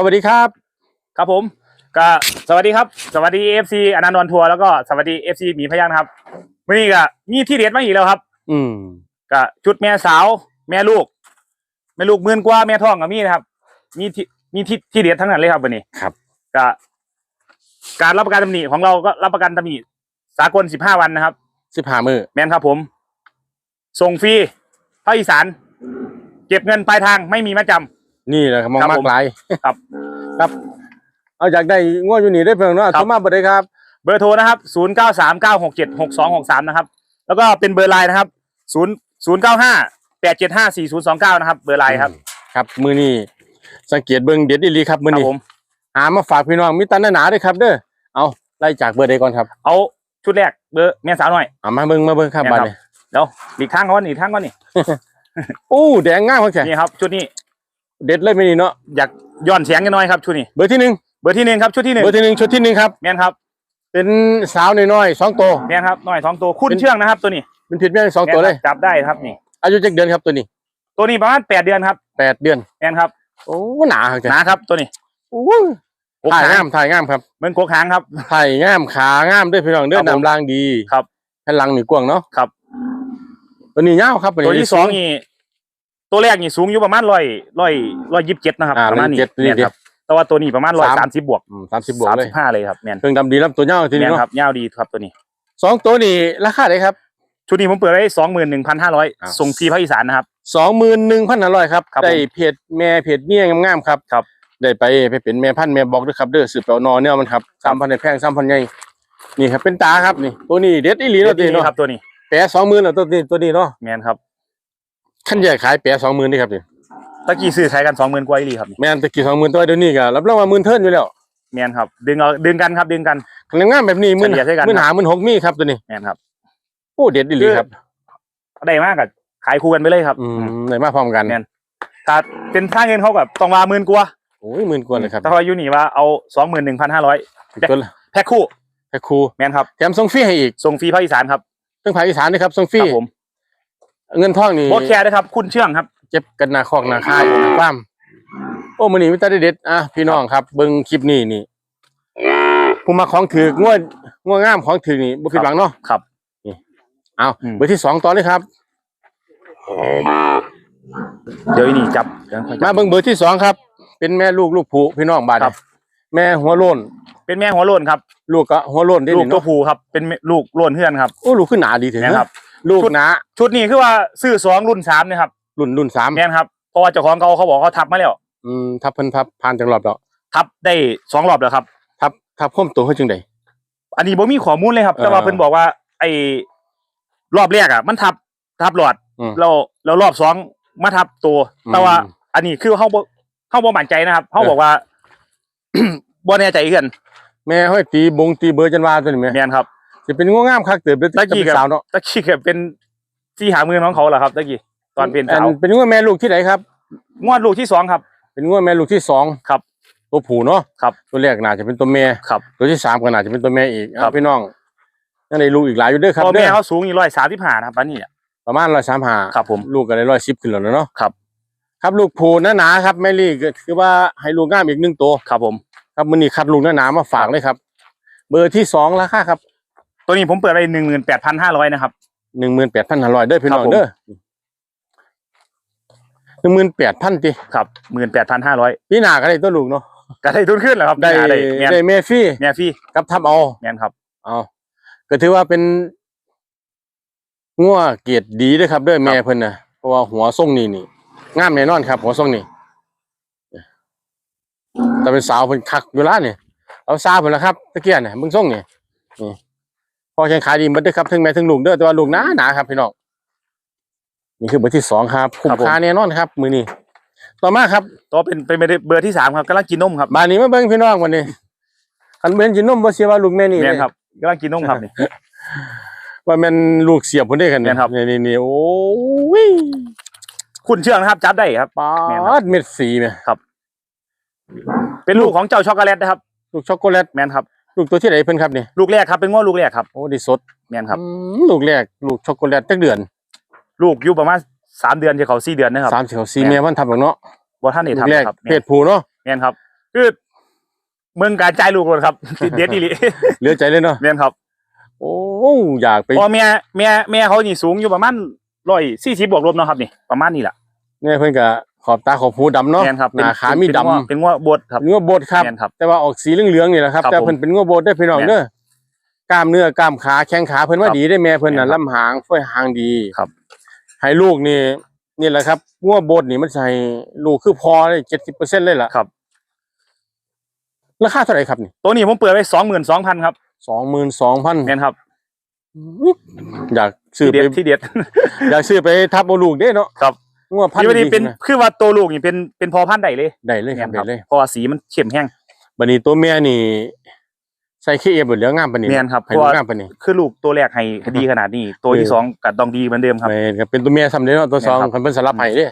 สวัสดีครับ ครับผม ก็สวัสดีครับ สวัสดีเอฟซีอนันต์วันทัวร์แล้วก็สวัสดีเอฟซีหมีพยันครับวันนี้ก็มีที่เด็ดมาอีกแล้วครับ อืมก็ชุดแม่สาว แม่ลูก แม่ลูกหมื่นกว่าแม่ท้องก็มีนะครับ มีที่มีที่ที่เด็ดทั้งนั้นเลยครับวันนี้ครับก็การรับประกันตำหนิของเราก็รับประกันตำหนิสากลสิบห้าวันนะครับ สิบห้ามือแม่นครับผม ส่งฟรีภาคอีสาน เก็บเงินปลายทางไม่มีมัดจำ นี่แหละครับมองครับมากผมหลายครับ ครับเอาจากได้งวดอยู่นี่ได้เพียงเนาะครับ โทรมาบ่ได้ครับเบอร์โทรนะครับ 0 9 3 9 6 7 6 2 6 3 นะครับ แล้วก็เป็นเบอร์ไลน์นะครับ 0 0 9 5 8 7 5 4 0 2 9 นะครับ เบอร์ไลน์ครับครับ มือนี้สังเกตเบิ่งเด็ดอีหลีครับมือครับนี้ผม หามาฝากพี่น้องมีตันหนาๆด้วยครับ เด้อเอาไล่จากเบอร์ใดก่อนครับเอาชุดแรกเบอร์แม่สาวหน่อย เอามาเบิ่งมาเบิ่งครับเนี่ยบัดครับนี้เดี๋ยวหลีกทางก่อนหลีกทางก่อนนี่อู้แดงงามครับแกนี่ครับ ชุดนี้ เด็ดเลยไม่นี่เนาะอยากย้อนเสียงกันหน่อยครับชุดนี้เบอร์ที่หนึ่งเบอร์ที่หนึ่งครับชุดที่หนึ่งเบอร์ที่หนึ่งชุดที่หนึ่งครับแม่นครับเป็นสาวน้อยๆสองตัวแม่นครับหน่อยสองตัวคุณเป็นเชื่องนะครับ ตัวนี้เป็นผิดแม่งสองตัวเลยแม่นครับจับได้ครับนี่ อายุจักเดือนครับตัวนี้ ตัวนี้ประมาณแปดเดือนครับแปดเดือนแม่นครับโอ้หนาครับแกหนาครับตัวนี้โอ้กกถ่ายหางงามถ่ายงามครับเหมือนกกหางครับไผ่งามขางามด้วยพี่น้องเด้อครับผมนำรางดีครับแผ่นหลังนี่กว้างเนาะครับ ตัวนี้ยาวครับตัวที่สองนี่ ตัวแรกนี่สูงอยู่ประมาณร้อยร้อยร้อยยี่สิบเจ็ดนะครับอ่าประมาณนี้เจ็ดนี่แม่นเดีคยรับแต่ว่าตัวนี้ประมาณร้อยสามสิบบวกสามสิบบวกสามเลยสิบห้าเลยครับแมนเครื่องดำดีแล้วตัวยาวทีแมนี้นเนาะครับยาวดีครับตัวนี้ สองตัวนี่ราคาไหนครับ ชุดนี้ผมเปิดไว้สองหมื่นหนึ่งพันห้าร้อยอ้าว ส่งฟรีภาคอีสานนะครับ สองหมื่นหนึ่งพันห้าร้อยครับ ครับได้ผมเพจแม่เพจเมียงามๆครับครับ ได้ไปไปเป็นแม่พันธุ์แม่บอกด้วยครับเด้อสืบเปล่านอเนี่ยมันครับสามพันในแพงสามพันใหญ่นี่ครับเป็นตาครับนี่ตัวนี้เด็ดอีหลีตัวเนาะตัวนี้นี้เนาะครับตัวนี้แปะสองหมื่นแล้วตัวนี้ตัวนี้เนาะแมนครับ ขั้นใหญ่ขายแปะสองหมื่นนี่ครับนี่ตะกี้ซื้อขายกันสองหมื่นกว่าอีหลีครับนี่แม่นตะกี้สองหมื่นตัวเดี๋ยวนี้ก็รับรองว่าหมื่นเทิร์นอยู่แล้วแมนครับ ดึงเอาดึงกันครับดึงกันงามๆแบบนี้หมื่นเฉลี่ยใช้กัน หมื่นหาหมื่นหกมีครับตัวนี้แมนครับโอ้เด็ดอีหลีครับได้มากกับขายคู่กันไปเลยครับอืมได้มาพร้อมกันแม่นถ้าเป็นค่าเงินเขาแบบต้องว่าหมื่นกว่าโอ้ยหมื่นกว่าเลยครับแต่ว่ายูนี่ว่าเอาสองหมื่นหนึ่งพันห้าร้อยตัวละแพ็คคู่แค่ครูแมนครับแถมส่งฟรีให้อีกส่งฟรีภาคอีสานครับทั้งภาคอีสานนะครับส่งฟครีรับผม เงินทองนี่บดแคร์ด้วยครับ คุณเชื่องครับเจ็บกันหนาคอกหนาค่ายหนาฟ้ามโอ้มื้อนี้มีแต่ได้เด็ดอะพี่น้องครับเบิ่งคลิปนี้นี่ผู้มาของถือกงวดงวดงามของถือนี่บ่ผิดหวังเนาะครับเอาอืมเบอร์ที่สองต่อเลยครับ เดี๋ยวอีนี่จับเดี๋ยวค่อยจัมาบเบิ่งเบอร์ที่สองครับ เป็นแม่ลูกลูกผู้พี่น้องบาดครับ แม่หัวโล้นเป็นแม่หัวโล้นครับ ลูกก็หัวโล้นได้ลูกนี่ตัวเนาะผู้ครับ เป็นแม่ลูกโล้นเพื่อนครับโอ้ลูกขึ้นหนาดีถึงแม่นครับ ลูกชุดหนาชุดนี้คือว่าซื้อสองรุ่นสามเนี่ยครับรุ่นรุ่นสามแม่นครับเพราะว่าเจ้าของเขาเขาบอกเขาทับมาแล้วอืมทับเพิ่นทับผ่านจังรอบแล้วทับได้สองรอบแล้วครับทับทับคมตัวเฮาจังไดอันนี้บ่มีข้อมูลเลยครับ แต่ว่าเออเพิ่นบอกว่า ไอ้รอบแรกอะ มันทับทับหลอดอืมแล้วแล้วรอบสองมาทับตัวอืมแต่ว่า อันนี้คือเขาบ่เขาบ่มั่นใจนะครับเขาบอกว่าบ่แน่ใจกันแม่ห้อยตีบงตีเบอร์จันวาตัวนี้แม่แม่นครับ สิเป็นงัวงามคักเติบเด้อตะกี้จะเป็นกับสาวเนาะตะกี้ก็เป็นที่หามือน้องเขาแหละครับตะกี้ตอนเป็นสาวอัเป็นงัวแม่ลูกที่ไหนครับงวดลูกที่สองครับ เป็นงัวแม่ลูกที่สองครับ ตัวผู้เนาะครับ ตัวแรกน่าจะเป็นตัวแม่ครับตัวที่สามก็น่าจะเป็นตัวแม่อีกครับเอาพี่น้องยังได้ลูกอีกหลายอยู่เด้อครับพ่อเด้แม่อเขาสูงอยู่ร้อยสามสิบห้านะครับอันนี้อะประมาณร้อยสามห้าครับผมลูกก็ได้ร้อยสิบขึ้นแล้วเนาะครับครับลูกผู้หนาๆครับแม่ลี่ก็คือว่าให้ลูกงามอีกหนึ่งตัวครับผม ครับมื้อนี้คัดลูกหนาๆมาฝากเลยครับ เบอร์ที่สองราคาครับ ตัวนี้ผมเปิดไปหนึ่งหมื่นแปดพันห้าร้อยนะครับ หนึ่งหมื่นแปดพันห้าร้อยเด้อพี่น้องครับผมเด้อหนึ่งหมื่นแปดพันติครับหมื่นแปดพันห้าร้อยพี่หนาก็ได้ตัวลูกเนาะก็ได้ทุนขึ้นแล้วครับได้ได้แมนได้เมฟี่แมนฟรี่กับทับเอาแมนครับเอาก็ถือว่าเป็นงัวเกียรติดีเด้วยครับเด้วยแม่เพิ่นนะเพราะว่าหัวทรงนี่นี่งามแน่นอนครับ หัวทรงนี่แต่เป็นสาวเพิ่นคักอยู่แล้วนี่เอาซาเพิ่นละครับตะเกียนเนี่ยมึงทรงนี่นี่ พอแข่งขายดีหมดเด้อครับทั้งแม่ทั้งลูกเด้อแต่ว่าลูกหนาหนาครับพี่น้องนี่คือเบอร์ที่สองครับคุ้มค่าแน่นอนครับ มือนี้ต่อมาครับตัวเป็นเป็นเบอร์ที่สามครับกำลังกินนมครับบานนี้มาเบิ่งพี่น้องวันนี้คันเบิ่นจินนมบ่เสียว่าลูกแม่นี่แมนเลยครับกำลังกินนมครับนี่ว่าแมันลูกเสียบคนได้กันแม่นครับนี่นี่นี่โอ้ยคุณเชื่องนะครับ จับได้ครับปาแม่นครับดเม็ดสีเนี่ยเป็นลูกของเจ้าช็อกโกแลตนะครับ ลูกช็อกโกแลตแมนครับ ลูกตัวที่ไหนเพิ่นครับนี่ลูกแรกครับเป็นง้อลูกแรกครับโอ้ดีสดแมนครับอืมลูกแรกลูกช็อกโกแลตจักเดือนลูกอยู่ประมาณสามเดือนจะเขาสี่เดือนนะครับสามสิบสี่แม่นเมียมันทำแบบเนาะบ่ท่านนี่ลูกแรกทำครับเพศผู้เนาะแมนครับคืคือเมืองการจ่ายลูกเลยครับติดเด็ดอีหลีเหลือใจเลยเนาะแม่นครับโอ้อยากไปเพอแม่แม่แม่เขานี่สูงอยู่ประมาณร้อยสี่สิบบวกลบเนาะครับนี่ประมาณนี้แหละเนี่ยเพิ่นก็ข อบตาขอบหูดำเนาะแม่นครับหน้าขามีดำเป็นง้อเป็นง้อบดครับเนื้อบดครับแม่นครับ แต่ว่าออกสีเหลืองๆนี่แหละครับครับแต่เพิ่นเป็นงัวบดได้อพี่น้องแม่นเด้อกล้ามเนื้อกล้ามขาแข้งขาเพิ่นว่าครับดีได้อแม่เพิ่นน่ะแม่นครับลำหางฝ้อยหางดีครับให้ลูกนี่นี่แหละครับงัวบดนี่มันใส่ลูกคือพอเลย70%เลยล่ะครับราคาเท่าไหร่ครับนี่ตัวนี้ผมเปิดไว้สองหมื่นสองพันครับ22,000แม่นครับอยากซื้อที่ไปเด็ดที่เด็ดอยากซื้อไปทับเอาลูกเด้เนาะครับ งัวพันที่ธุ์วันนี้ดีเป็นนะคือว่าตัวลูกนี่เป็นเป็นพอพันธุ์ใดเลยได้เลยครับแม่นได้เลยเพราะว่าสีมันเข้มแห้งบัดนี้ตัวแม่นี่ใส่ขี้เอฟหมดแล้วงามปานนี้แม่นครับให้เพลูราะกว่างามปานนี้คือลูกตัวแรกให้ดีขนาดนี้ ตัวที่เออสองก็ต้องดีเหมือนเดิมครับแม่นครับเป็นตัวแม่ซ้ำเด้เนาะตัวสองแม่นครับคันเพิ่นสลับให้เด้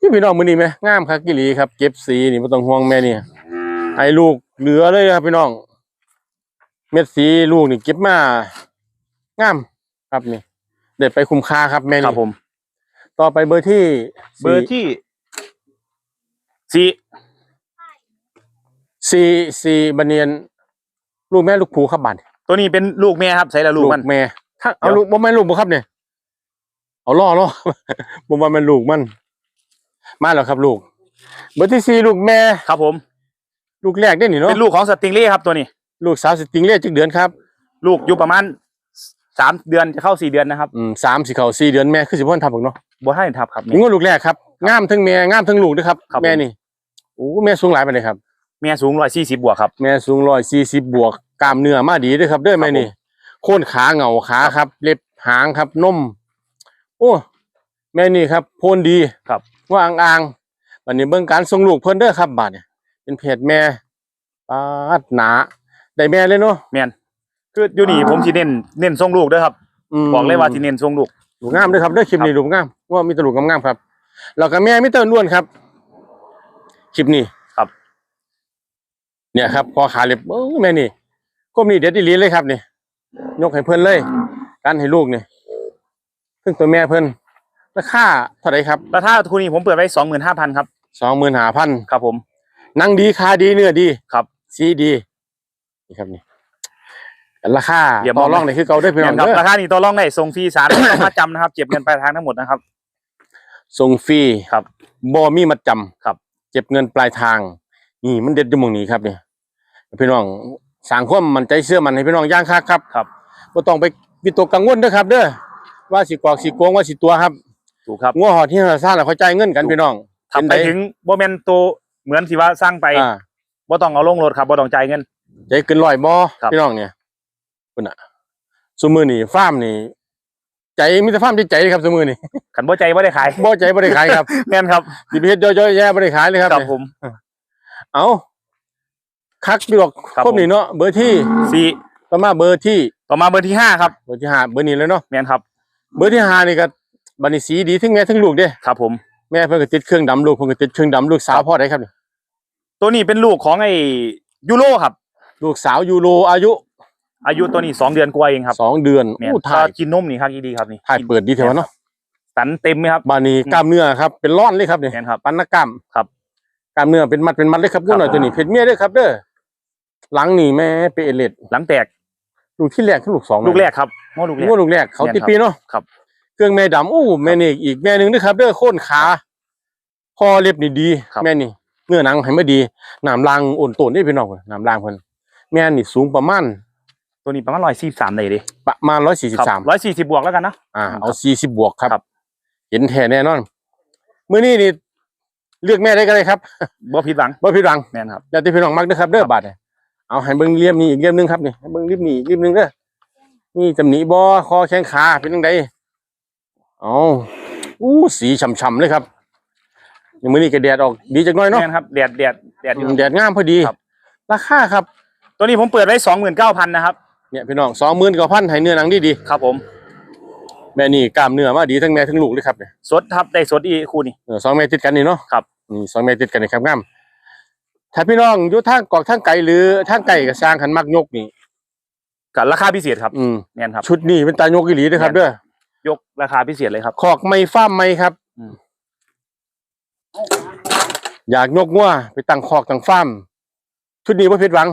นี่พี่น้องมื้อนี้แม่งามคักกิหลีครับ เก็บสีนี่บ่ต้องห่วงแม่นี่ให้ลูกเหลือเลยครับพี่น้อง เม็ดสีลูกนี่เก็บมางามครับนี่ได้ไปคุ้มค่าครับแม่ครันี่บผม ต่อไปเบอร์ที่เบอร์ที่สี่สี่สี่บันเนียน ลูกแม่ลูกผูครับบัดตัวนี้เป็นลูกแม่ครับใช้แล้วลูกมัน แม่ถ้าเอาเดี๋ยวลูกบ่แม่นลูกบ่ครับเนี่ยเอาล่อล่อบ่ว่าแม่นลูกมัน มาแล้วครับลูก เบอร์ที่สี่ลูกแม่ครับผม ลูกแรกได้นี่เนาะเป็นลูกของสติงเล่ครับตัวนี้ ลูกสาวสติงเล่จักเดือนครับ ลูกอยู่ประมาณ สามเดือนจะเข้าสี่เดือนนะครับอืมสามสิเข้าสี่เดือนแม่คือสิบ่ทันทับเนาะบ่ให้ทับครับนี่นี่ว่าลูกแรกครับงามทั้งแม่งามทั้งลูกเด้วยครับ ครับแม่นี่โอ้แม่สูงหลายปานใดครับแม่สูงร้อยสี่สิบบวกครับ แม่สูง140บวกกล้ามเนื้อมาดีเด้วยครับเด้อแม่นี่โค่นขาเหงาขาครับ เล็บหางครับนมโอ้แม่นี่ครับโพนดีครับ ว่าอ่างอ่างๆบัดนี้เบิ่งการส่งลูกเพิ่นเด้อครับบาดเนี่ยเป็นเพจแม่ปาดหนาได้แม่เลยเนาะแม่น คืออยู่นี่ผมสิเน้นเน้นทรงลูกเด้อครับมบอกเลยว่าสิเน้นทรงลูกลูกงามเด้อครับเด้อคลิปนี้ลูกงามว่ามีแตลูกงามๆครับแล้วก็แม่มีแต่ล้วนครับคลิปนี้ครับ เนี่ยครับพอขาเล็บเอ้ยแม่นี่ก้มนี่เด็ดอีหลีเลยครับนี่ยกให้เพิ่นเลยการให้ลูกนี่ซึ่งตัวแม่เพิ่นราคาเท่าไหร่ครับแล้วถ้าทุนนี้ผมเปิดไว้สองหมื่นห้าพันครับสองหมื่นห้าพันครับผม นั่งดีขาดีเนื้อดีครับ สีดีนี่ครับนี่ ราคาเดี๋ยวต่อมอง รองนี่คือเก่าได้อพี่น้แม่องนครับเด้อราคานี้ตัวรองได้ส่งฟรีสามมาจำนะครับ เก็บเงินปลายทางทั้งหมดนะครับ ส่งฟรีครับบ่มีมัดจำครับ เก็บเงินปลายทาง นี่มันเด็ดอยู่หมองนี้ครับนี่พี่น้องสร้างความมั่นใจเชื่อมันให้พี่น้องย่างคักครับครับ บ่ต้องไปวิตกกังวลเด้อครับ เด้อว่าสิกอกสิโกงว่าสิตัวครับถูกครับงัวหอดที่เราสร้างแล้วเขาจ่ายเงินกันถูกพี่น้องขับไปเป็นถึงโบแมนตัวเหมือนที่ว่าสร้างไปอ่า บ่ต้องเอาลงรถครับบ่ต้องจ่ายเงิน ใจเกินร้อยบ่ครับ พี่น้องเนี่ย คุณน่ะซุมือนี่ฟาร์มนี่ ใจมีแต่ฟาร์มที่ใจครับซุมือนี่ ขันบ่ใจบ่ได้ขายบ่ใจบ่ได้ขายครับแม่นครับสิไปเฮ็ดเยอะๆแย่ๆบ่ได้ขายเลยครับครับเนี่ยผม เอาคักพี่ดอกครับครบนี่เนาะเบอร์ที่สี่ประมาณเบอร์ที่ต่อมาเบอร์ที่ห้าครับเบอร์ที่ห้าเบอร์นี้เลยเนาะแม่นครับ เบอร์ที่ห้านี่ก็บัดนี้สีดีทั้งแม่ทั้งลูกเด้ครับ ผมแม่เพิ่นก็ติดเครื่องดำลูกเพิ่นก็ติดเครื่องดำลูกสาวครับพ่อได้ครับนี่ตัวนี้เป็นลูกของไอ้ยูโรครับ ลูกสาวยูโรอายุ อายุตัวนี้สองเดือนกว่าเองครับสองเดือนแม่นอู้ถ้าถ่ายกินนมนี่ครับดีครับนี่ถ่ายเปิดดีเถอะวะเนาะสันเต็มไหมครับ บานี้กล้ามเนื้อครับเป็นร่อนเลยครับนี่แม่นครับปันนักกล้ามครับกล้ามเนื้อเป็นมัดเป็นมัดเลยครับครับเจ้าหน่อยตัวนี้เพชรเมียเด้อครับเด้อหลังนี่แม่เป็นเอเลดหลังแตกลูกที่แรกคือลูกสองนะลูกแรกครับโม่ลูกแรกงวดลูกแรกเขาแม่นติดครับปีเนาะครับ เครื่องแม่ดำอู้แม่นี่อีกแม่หนึ่งด้วยครับเด้อโค่นขาคอเล็บนี่ดีครับแม่นี่เนื้อหนังให้ไม่ดีหนามรางอ่อนโตนนี่พี่น้องหนามรางเพิ่นแม่นี่สูงประมาณ ตัวนี้ประมาณร้อยสี่สามเลยดิประมาณร้อยสี่สิบสามร้อยสี่สิบบวกแล้วกันนะอ่าครับเอาสี่สิบบวกครับครับ เห็นแท้แน่นอนมื้อนี้นี่เลือกแม่ได้ก็ได้ครับบ่ผิดหวังบ่ผิดหวังแม่นครับแล้วที่พี่น้องมักเด้อครับเด้อบาดเนี่ยเอาให้เบิ่งเลี่ยมนี่อีกเลี่ยมหนึงครับนี่ให้เบิ่งริบนี่อีกริบหนึงเด้อนี่ตำหนิบ่คอแข้งขาเป็นจังไดเอาอู้สีฉ่ำๆเลยครับนี่มื้อนี้ก็แดดออกดีจักหน่อยเนาะแม่นครับแดดแดดแดดอยู่แดดงามพอดีครับราคาครับ ตัวนี้ผมเปิดไว้สองหมื่นเก้าพันนะครับ เนี่ยพี่น้อง20,000กว่าพันให้เนื้อหนังดีครับผมๆแม่นี่กล้ามเนื้อมาดีทั้งแม่ทั้งลูกเลยครับเนี่ยสดครับได้สดอีคู่นี่เออสองแม่ติดกันนี่เนาะครับนี่สองแม่ติดกันนี่ครับงามถ้าพี่น้องอยู่ทางกอกทางไกลหรือทางไกลก็สร้างขันมักยกนี่กับราคาพิเศษครับอืมแม่นครับ ชุดนี้เป็นตายกอีหลีเด้อครับแม่นเด้อยกราคาพิเศษเลยครับขอกไม่ฟ้าร์มไม่ครับอืมอยากยกงัวไปตั้งคอกตั้งฟาร์มชุดนี้บ่ผิดหวัง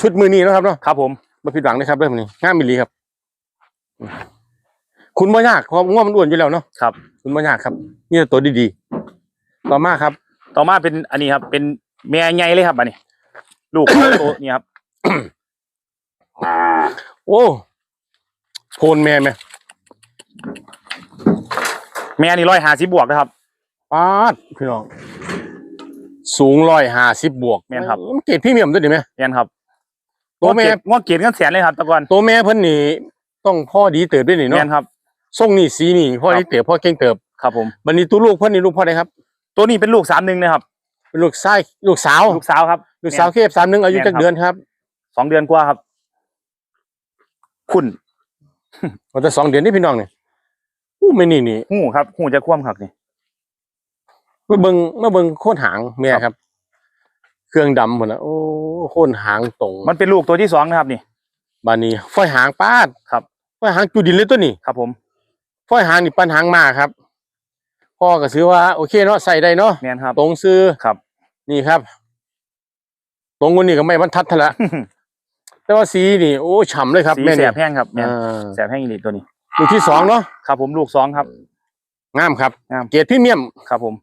ชุดมือนี้เนาะครับเนาะครับผม บ่ผิดหวังนะครับเรื่องนี้งามมิลีครับ คุณบ่ยากเพราะงัวมันอ้วนอยู่แล้วเนาะครับ คุณบ่ยากครับ นี่ตัวดีๆ ต่อมาครับ ต่อมาเป็นอันนี้ครับ เป็นแม่ใหญ่เลยครับอันนี้ ลูกเขาตัวนี้ครับโอ้โพนแม่แม่แม่นี่ร้อยห้าสิบบวกนะครับปาดพี่น้อง สูงร้อยห้าสิบบวกแม่นครับมันเกรดพรี่เมียมตัวนี้ไหมแม่นครับ ตัวแม่งวเกียรติกันแสนเลยครับแตะกอนตัวแม่เพิ่นนี่ต้องพ่อดีเติบด้วยนี่แม่เนาะนครับทรงนี่สีนี่พ่อครับดีเติบพ่อเก่งเติบครับผมบันนี้ตัวลูกเพิ่นนี่ลูกพ่อใดครับ ตัวนี้เป็นลูกสามหนึ่งนะครับเป็นลูกชายลูกสาวลูกสาวครับลูกสาวเคฟสามหนึ่งอายุแม่นจักครับเดือนครับสองเดือนกว่าครับ คุณมันจะสองเดือนนี่พี่น้องนี่อู้ไม่นี่นี่หูครับหูจะคว่ำครับนี่มาเบิ่งมาเบิ่งโค่นหางแม่ครับครับ เครื่องดำหมดนะโอ้โค่นหางตรงมันเป็นลูกตัวที่สองนะครับนี่ บานนี้ฝ้อยหางปาดครับ ฝ้อยหางจุดินเลยตัวนี้ครับผมฝ้อยหางนี่ปันหางมาครับพ่อก็ซื้อว่าโอเคเนาะใส่ได้เนาะแม่นครับตรงซื้อครับ นี่ครับ ตรงคนนี้ก็ไม่บรรทัดทะละแต่ว่าสีนี่โอ้ฉ่ำเลยครับสีแม่แสนี่บแห้งครับแม่นอ่าแสบแห้งอีหลีตัวนี้ลูกที่สองเนาะครับ ผมลูกสองครับงามครับงามเกียรติพรี่เมียมครับผม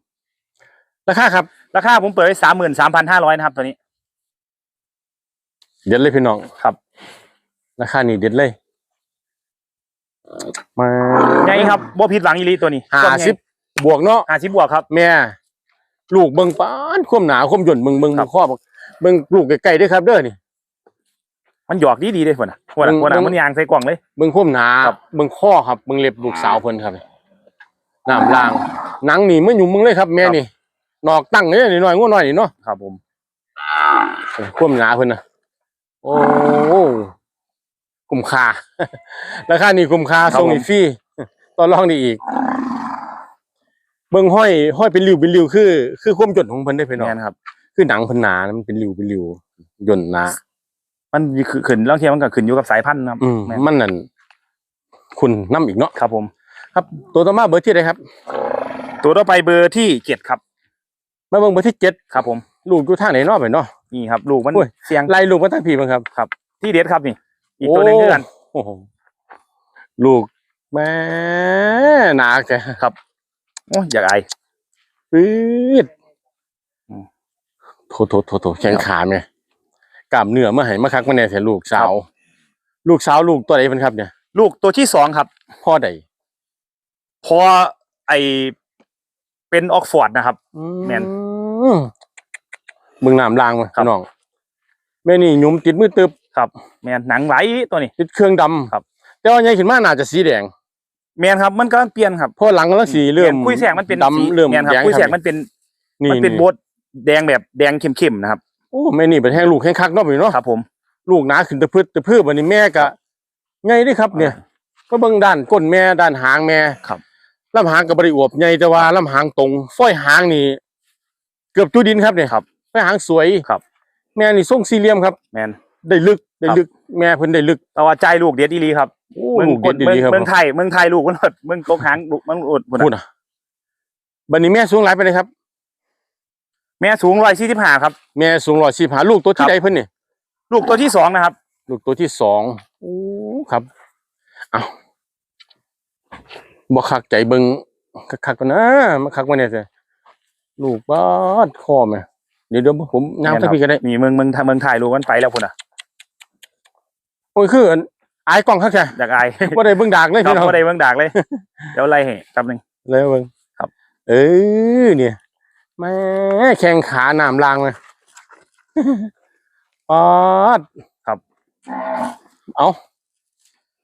ราคาครับ ราคาผมเปิดไว้สามหมื่นสามพันห้าร้อยนะครับตัวนี้ เด็ดเลยพี่น้องครับ ราคานี่เด็ดเลย มาใหญ่ครับบ่ผิดหวังอีหลีตัวนี้ห้าสิบบวกเนาะห้าสิบบวกครับ แม่ ลูกเบิ่งปานความหนาความหย่นเบิ่งเบิ่งครับข้อบอกเบิ่งลูกใกล้ๆเด้วยครับ เด้อนี่ มันหยอกดีดีๆเลยคนน่ะคนน่ะมึงคนน่ะมึงมันยางใส่กล่องเลย เบิ่งความหนาครับเบิ่งข้อครับเบิ่งเล็บลูกสาวเพิ่นครับน้ำล่างหนังนี่ไม่หยุ่มมึงเลยครับ แม่นี่ นอกตั้งเนี่ยนี่น้อยงัวน้อยนี่เนาะครับ ผมความหนาเพิ่นนะโอ้คุ้มค่าราคานี่คุ้มค่าส่งนี่ฟรีต่อรองนี่อีก เบิ่งห้อย ห้อยเป็นริ้วเป็นริ้วคือ คือความหย่นของเพิ่นได้อพี่น้องแม่นครับ คือหนังเพิ่นหนานะมันเป็นริ้วเป็นริ้วหย่นหนามันคือขึ้นแล้วเทียมันก็ขึ้นอยู่กับสายพันธุ์นะครับอืมแม่นมันนั่นคุณน้ำอีกเนาะครับผม ครับ ตัวต่อมาเบอร์ที่ใดครับ ตัวต่อไปเบอร์ที่เจ็ดครับ มาเบิ่งเบอร์ที่เจ็ดครับผมลูกอยู่ทางไหนเนาะไปเนาะ นี่ครับ ลูกมันโอ้ย เสียงไล่ลูกมาทางพี่บ้างครับครับ ที่เด็ดครับนี่ อีกตัวหนึงคือกัน โอ้โหลูกแม่หนาแกโอ้ยอยากไอายปื๊ดอืมโถโถโถโถแข้งขาแม่กล้ามเนื้อมาให้มาคักมาแน่แท้ลูกสาว ลูกสาวลูกตัวไหนเป็นครับเนี่ย ลูกตัวที่สองครับ พ่อใดพอไอเป็นออกฟอร์ดนะครับ แม่น อืมึงน้ำลางมาครับ พี่น้องแม่นี่หยุมติดมือตึบครับ แมนหนังไหลตัวนี้ ติดเครื่องดำครับ แต่ว่าใหญ่ขึ้นมาน่าจะสีแดงแมนครับมันก็เปลี่ยนครับเพราะหลังแล้วสีเริ่มแนคุยแสงมันเป็นสีดำเริ่มแมนครับแดงคุยแสงครับมันเป็นนี่มันเป็นโบดแดงแบบแดงเข้มๆนะครับโอ้แม่นี่เป็นแห้งลูกแห้งคักเนาะพี่เนาะ ครับผม ลูกหนาขึ้นตะพืดตะพือวันนี้แม่ก็ใหญ่เด้ครับ เนี่ย ก็เบิ่งด้านก้นแม่ด้านหางแม่ครับลำหางกับบริอวบใหญ่แต่ว่าลำหางตรงฝ้อยหางนี่ เกือบจุดินครับเนี่ยครับฝ้อยหางสวยครับ แม่นี่ทรงสี่เหลี่ยมครับ แมน ได้ลึกได้ครับลึก แม่เพิ่นได้ลึกแต่ว่าใจลูกเด็ดอีหลีครับโอ้เมืองลูกกเด็ดดดีๆครับเมืองไทยเมืองไทยลูกมันหดเมืองกกหางลูกมันอดพูดอะบัดนี้แม่สูงหลายไปเลยครับ แม่สูงร้อยสี่สิบห้าครับ แม่สูงร้อยสี่หาลูกตัวครัที่บใดเพิ่นนี่ลูกตัวที่สองนะครับ ลูกตัวที่สองโอ้ครับเอาบ่คักใจเบิ่งคักๆก่อนนะมาคักมาเนี่ยสิ ลูกบาดคอแม่เดี๋ยวเดี๋ยวผมย่างแม่นคสัรักบพี่ก็ได้มีเมืองเมืองเมืองไทยลูกมันไปแล้วพุ่นอะโอ้ยคืออันอายกล้องคักแท้อยากอายบ่ได้เบิ่งดากเลยครับพี่น้องก็ได้เมืองดากเลย เดี๋ยวไล่ให้แป๊บหนึงเลยเบิ่งครับ เออเนี่ยแม่แข้งขาน้ำลางเลยปาดครับ เอา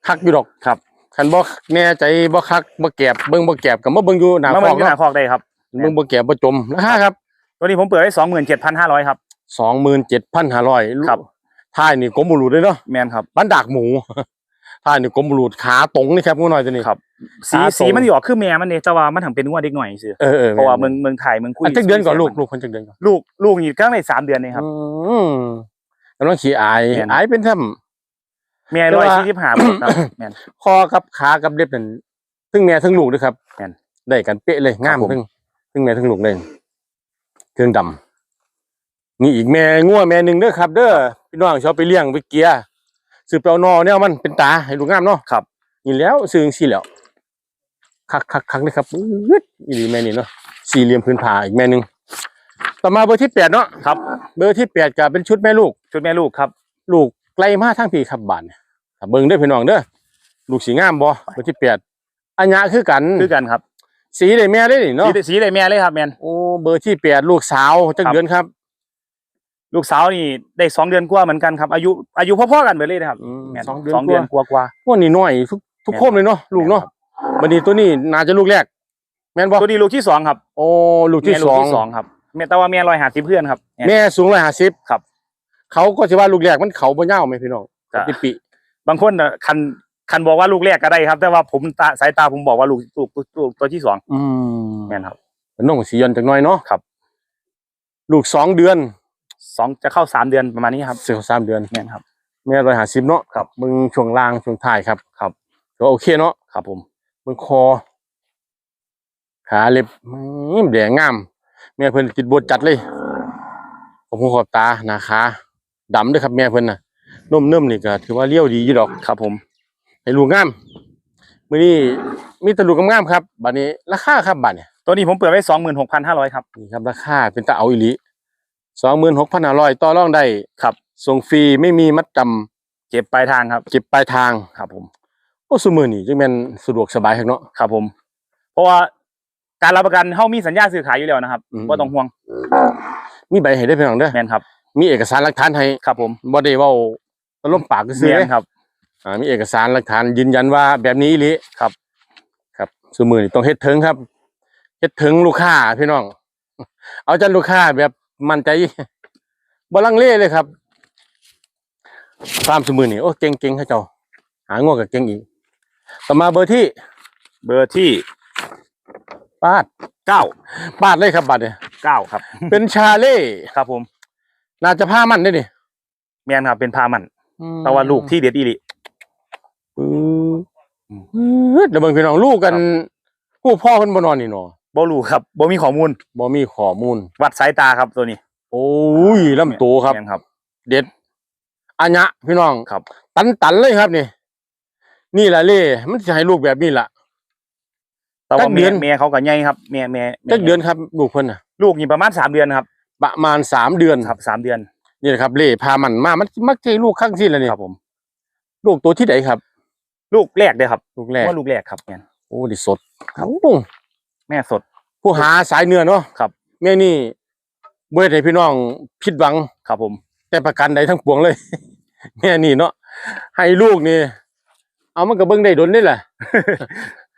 คักอยู่ดอกครับคันบ่แน่ใจบ่คักบ่แก็บเบิ่งบ่แก็บก็มาเบิ่งอยู่หน้ามาคเมืออกงที่หเนาะนาคอกได้ครับ เบิ่งบ่แก็บบ่จมราคาครับ ตัวนี้ผมเปิดไว้สองหมื่นเจ็ดพันห้าร้อยครับ27,500ครับท้ายนี่กลมบุรุษเลยเนาะแมนครับบ้านดากหมูท้ายนี่กลมบุรุษขาตรงนี่ครับงูน้อยตัวนี้ครับสีตาโตสีมันหยอกคือแม่มันเนี่ยแต่ว่ามันถังเป็นงวดเด็กหน่อยซื้อเออเออเพราะว่าเมืองเมืองไทยเมืองคุยอันจักเดือนก่อนลูกลูกคนจักเดือนก่อนลูกลูกนี่ก็ในสามเดือนเองครับอืมกำลังขี้อายแม่นอายเป็นแท้แม่แต่ร้อยว่าสี่สิบห้าบาทครับแมนคอกับขากับเล็บนั่นทั้งแม่ทั้งลูกด้วยครับแม่นได้กันเป๊ะเลยงามครับผมทั้ง ทั้งแม่ทั้งลูกเลยเครื่องดำนี่อีกแม่งัวแม่หนึ่งเด้อครับ เด้อพี่น้องชอบไปเลี้ยงไปเกียร์ซื้อเปล่านอเนี่ยมันเป็นตาให้ลูกงามเนาะครับนี่แล้วซื้อจังซี่แล้วคักคักคักเลยครับอื้ออีหลีแม่นี่เนาะสี่เหลี่ยมพื้นผ้าอีกแม่หนึ่งต่อมาเบอร์ที่แปดเนาะครับ เบอร์ที่แปดก็เป็นชุดแม่ลูก ชุดแม่ลูกครับ ลูกไกลมาทางพี่ครับบ้านเนี่ยถ้าเบิ่งเด้อพี่น้องเด้อลูกสีงามบ่เบอร์ที่แปดอัญญะคือกันคือกันครับ สีได้แม่ได้นี่สีเนาะสีได้แม่เลยครับแมนโอ้เบอร์ที่แปดลูกสาวจักครับเดือนครับ ลูกสาวนี่ได้สองเดือนกว่าเหมือนกันครับ อายุอายุพ่อๆกันไปเลยนะครับอืมแม่นสองเดือนสองเดือนกว่ากว่าพวกนี้น้อยทุกทุกแม่นโคมเลยเนาะลูกเนาะบัดนี้ตัวนี้น่าจะลูกแรก แม่นบ่ๆตัวนี้ลูกที่สองครับ โอ้ลูกที่แม่สองที่สองครับแม่แต่ว่าแม่ลอยหาสิเพื่อนครับ แม่แม่สูงร้อยห้าสิบครับ เขาก็สิว่าลูกแรกมันเขาบ่ยาวไหมพี่น้องจ้ะติปิบางคนน่ะคัน คันบอกว่าลูกแรกก็ได้ครับ แต่ว่าผมตาสายตาผมบอกว่าลูกลูกลูกลูกตัวที่สองอืมแม่นครับน้องสียอนจักหน่อยเนาะครับ ลูกสองเดือนสองจะเข้าสามเดือนประมาณนี้ครับเสียสามเดือนแม่นครับแม่ร้อยห้าสิบเนาะครับมึงช่วงล่างช่วงท้ายครับครับก็โอเคเนาะครับ ผมมึงคอ ขาเล็บอื้อแดงงามแม่เพิ่นติดบทจัดเลยขอบหูขอบตาหนาขาดำเด้วยครับแม่เพิ่นน่ะนุ่มเนิ่มนี่ก็ถือว่าเลี้ยวดีอยู่ดอกครับ ผม ให้ลูกงามมื้อนี้มีแต่ลูกงามๆครับบัดนี้ราคาครับบัดเนี่ยตัวนี้ผมเปิดไว้สองหมื่นหกพันห้าร้อยครับนี่ครับราคาเป็นตาเอาอีหลี26,500ต่อรองได้ครับส่งฟรีไม่มีมัดจำเก็บปลายทางครับ เก็บปลายทางครับผมโอ้ซุมื้อนี้จังแม่นสะดวกสบายครับเนาะครับผม เพราะว่าการรับประกันเฮามีสัญญาซื้อขายอยู่แล้วนะครับอืมบ่ต้องห่วง มีใบให้ได้อพี่น้องเด้อแม่นครับ มีเอกสารหลักฐานให้ครับผมบ่ได้เว้าตะล่มปากซื่อแม่ๆเด้นครับ อ่ามีเอกสารหลักฐานยืนยันว่าแบบนี้อีหลิครับ ครับสมือนี่ต้องเฮ็ดถึงครับเฮ็ดถึงลูกค้าพี่น้อง เอาใจลูกค้าแบบมั่นใจบ่ลังเลเลยครับฟาร์มสมือนี่โอ้เก่งๆเขาเจ้า หางวกับเก่งอีกต่อมาเบอร์ที่เบอร์ที่ปาดเก้าปาดเลยครับบัดเนี่ยเก้าครับ เป็นชาเล่ครับผม น่าจะผ้ามันได้นี่แม่นครับเป็นพามัน แต่ว่าลูกที่เด็ดอีหลี อืออือเดี๋ยวเบิ่งพี่น้องลูกกันครับผู้พ่อเพิ่นบ่นอนนี่เนาะบ่รู้ครับบ่มีข้อมูลบ่มีข้อมูล วัดสายตาครับตัวนี้ โอ้ยลำตัวครับแม่นครับ เด็ดอัญญะพี่น้องครับ ตันตันๆเลยครับนี่ นี่แหละเล่มันจะให้ลูกแบบนี้ล่ะแต่ว่าจักเดืแม่อนแม่เขาก็ใหญ่ครับแม่แม่แม่จักเดือนครับ ลูกเพิ่นน่ะ ลูกนี่ประมาณสามเดือนครับ ประมาณสามเดือนครับสามเดือน นี่แหละครับเล่พามันมามันมักจะให้ลูกข้างที่ละนี่ครับผม ลูกตัวที่ไหนครับ ลูกแรกเด้อครับลูกแรก ว่าลูกแรกครับแม่นโอ้ดิสดครับโอ้แม่สด ผู้หาสายเนื้อเนาะครับ แม่นี่บ่ได้ให้พี่น้องผิดหวังครับผม แต่ประกันใดทั้งปวงเลย แม่นี่เนาะให้ลูกนี่เอามันก็เบิ่งได้ดนนี่แหละ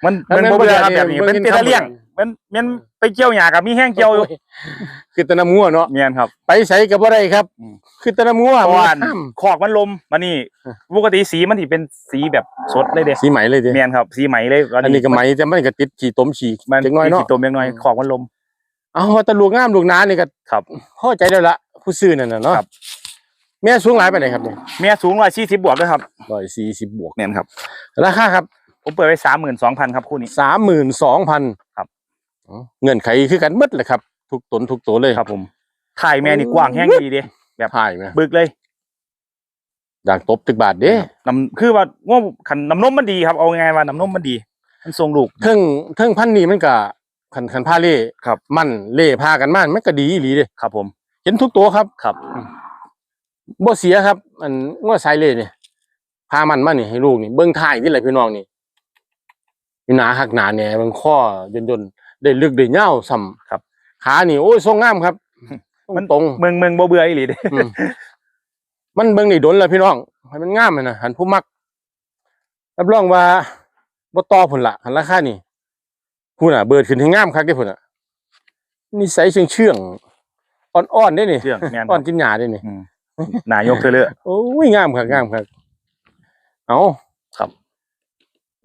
มันแล้วมันแม่บ่เบื่อครับบ่แบได้บนี้เบิ่งมันกินเป็นข้าวตะเลี่ยง มันมันไปเกี่ยวหญ้ากับมีแห้งเกี่ยวอยู่โอ้คือแตะน้ำงัวเนาะแม่นครับ ไปใส่กับบ่ได้ครับอืมคือแตะน้ำงัวเพราะว่าห้ามขอกมันลมมานี่ปกติสีมันสิเป็นสีแบบสดเลยเด้สีไหมเลยดิแม่นครับ สีไหมเลยอันนี้ก็ไหมแต่มันก็ติดขี่ต้มฉี่มันจังน้อยเนาะสีตัวเล็กน้อยขอกมันลมเอาแต่ลูกงามลูกหนานี่ก็ครับพอใจแล้วละผู้ซื้อนั่นน่ะเนาะครับแม่สูงหลายไปไหนใดครับเนี่ยแม่สูง140บวกด้วยครับร้อยสี่สิบบวกแม่นครับ ราคาครับ ผมเปิดไว้32,000ครับคู่นี้สามหมื่นสองพันครับ เงื่อนไขคือกันหมดเลยครับ ทุกตนทุกตัวเลยครับ ผมถ่ายแม่นี่กว้างแห้งดีเด้แบบถ่ายไหมบึกเลยอยากตบตึกบาทเด้น้ำคือว่าว่าขันน้ำนมมันดีครับเอาไงายๆว่าน้ำนมมันดี มันทรงลูกเทิงเทิงพันธุ์นี้มันก็ขันขันผ้าเล่ครับ มันเล่ผ้ากันมันมันก็ดีอีหลีเด้ครับ ผม เห็นทุกตัวครับครับบ่เสียครับ อันว่าสายเล่เนี่ยพามันมานี่ให้ลูกนี่เบิ่งท้ายนี่แหละพี่น้องนี่มีหนาหักหนาแหน่เบิ่งข้อย่นยนๆ ได้ลึกได้ยาวซ้ำครับขานี่โอ้ยทรงงามครับ มันตรงเมืองเมืองบ่เบื่ออีหลีเด้อืมมันเบิ่งได้ดนแล้วพี่น้องให้มันงามเลยนะหันผู้มักรับรองว่าบ่ต่อพุ่นละหันราคานี่พุ่นน่ะ เบิดขึ้นให้งามคักเด้พุ่นน่ะนิสัยเชื่องๆอ่อนๆได้นี่เชื่องแม่นคอ่อรันบกินหญ้าได้นี่ อืมนายกเธอเลย โอ้ยงามครับงามครับเอาครับ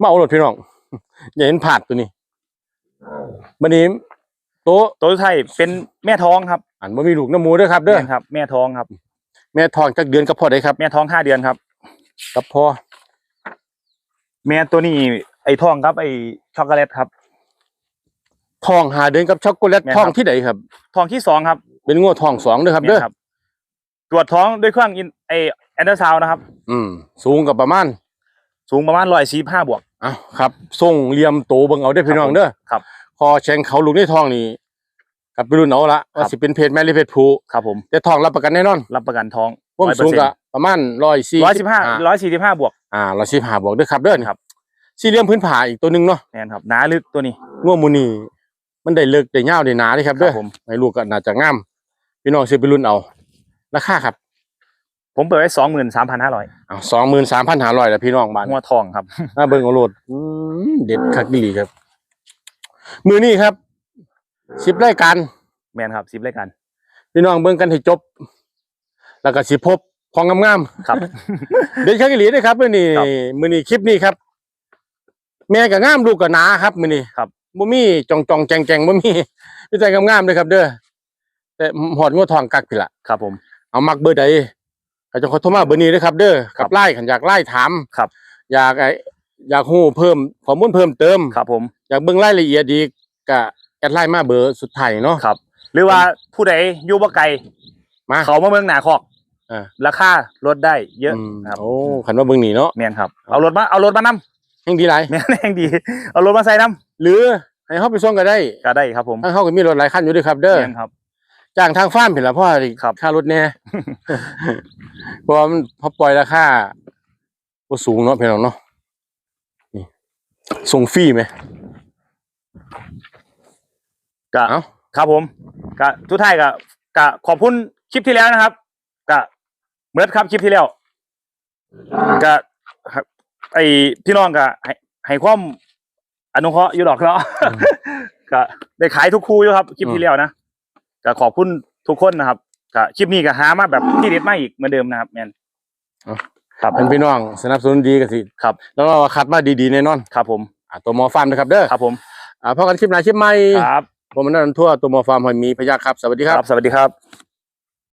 มาเอารถพี่น้อง อย่าเห็นผาดตัวนี้ บันนี้โต๊ะตัวไทยเป็นแม่ท้องครับอันบ่มีลูกน้ำหมูเด้อครับเด้อแม่นครับ แม่ท้องครับ แม่ทองจักเดือนก็พอได้ครับแม่ท้องห้าเดือนครับ กับพอแม่ตัวนี้ไอ้ท้องครับไอ้ช็อกโกแลตครับ ทองหาเดือนกับช็อกโกแลตแม่นทองครับที่ไหนครับทองที่สองครับเป็นงัวทองสองเด้อครับเด้อนี่ยตรวจท้องด้วยเครื่องอินไอแอนเดอร์ซาวนะครับ อืมสูงกับประมาณสูงประมาณร้อยสี่ห้าบวก อ้าวครับทรงเหลี่ยมโตเบิ่งเอาได้อพี่น้องเด้อครับ คอแชงเขาลูกในทองนี่กับไปรุ่นเอาละครัว่าบสิเป็นเพศแม่หรือเพศผู้ครับผม แต่ทองรับประกันแน่นอนรับประกันท้องผมสูงกับประมาณร้อยสี่ร้อยสิบห้าร้อยสี่สิบห้าบวก อ่าร้อยสิบห้าบวกเด้อครับเด้อนี่ครับ สี่เหลี่ยมพื้นผาอีกตัวหนึงเนาะแน่นครับหนาลึกตัวนี้ง่วงมูนี่มันได้เลิกได้ยาวได้หนาเด้อครับคเด้รัอบผม ให้ลูกก็น่าจะงามพี่น้องซื้อไปรุ่นเอาราคาครับ ผมเปิดไว้สองหมื่นสามพันห้าร้อยเอาสองหมื่นสามพันห้าร้อยแล้วพี่น้องบ้านหัวทองครับมาเบิ่งเอาโลดอืมเด็ดคักดีหลีครับ มือนี้ครับสิบรายการแมนครับสิบรายการพี่น้องเบิ่งกันให้จบ แล้วก็สิพบของงามครับๆเด็ดคักอีหลีเด้อครับมื้อนี้ครับมื้อนี้คลิปนี้ครับ แม่ก็งามลูกก็หนาครับ มื้อนี้ครับบ่มีจ่องๆแจงๆบ่มีมีแต่งามๆเด้อครับ เด้อแต่หอดงัวทองกักพี่ละครับ ผม เอามักเบอร์ใด ก็จะขอโทรมาเบอร์นี้นะครับ เด้อครักับบไล่ขันอยากไล่ถามครับ อยากไออยากฮู้เพิ่มข้อมูลเพิ่มเติมครับผมอยากเบิ่งรายละเอียดอีกก็แอดไลน์มาเบอร์สุดท้ายเนาะครับ หรือว่าผู้ใดอยู่บ่ไกลมาเขามาเมืองหนาคอกอ่าราคาลดได้เยอะอืมครับโอ้ขันว่าเบิ่งนี่เนาะแมนครับเอารถมาเอารถมานำยังดีหลายแมนแรงดี เอารถมาใส่นำหรือให้เฮาไปส่งก็ได้ก็ได้ครับผมทางเฮาก็มีรถหลายคันอยู่เด้วยครับเด้อแมนครับ จ้างทางฟาร์มเพิ่นล่ะเพราะว่าครับ ค่ารถแน่ เพราะว่ามันพอปล่อยราคาบ่สูงเนาะพี่น้องเนาะนี่ส่งฟรีไหมก็เอ้า ครับผมก็ทุกท่ายก็ก็ขอบคุณคลิปที่แล้วนะครับก็เมื่อครับคลิปที่แล้วก็ไอพี่น้องก็ให้ให้ความอนุเคราะห์อยู่ดอกเนาะ ก็ได้ขายทุกคู่อยู่ครับคลิปที่แล้วนะ ก็ขอบคุณทุกคนนะครับก็คลิปนี้ก็หามาแบบที่เด็ดมาอีกเหมือนเดิมนะครับแมนเอาครับเป็นพี่น้องสนับสนุนดีก็สิครับแล้วเราคัดมาดีๆแน่นอนครับ ผมอ่าตัวหมอฟาร์มนะครับเด้อครับผมอ่าพอกันคลิปหน้าคลิปใหม่ครับผมอนันต์ทั่วตัวหมอฟาร์มหอยมีพยาครับสวัสดีครับ สวัสดีครับ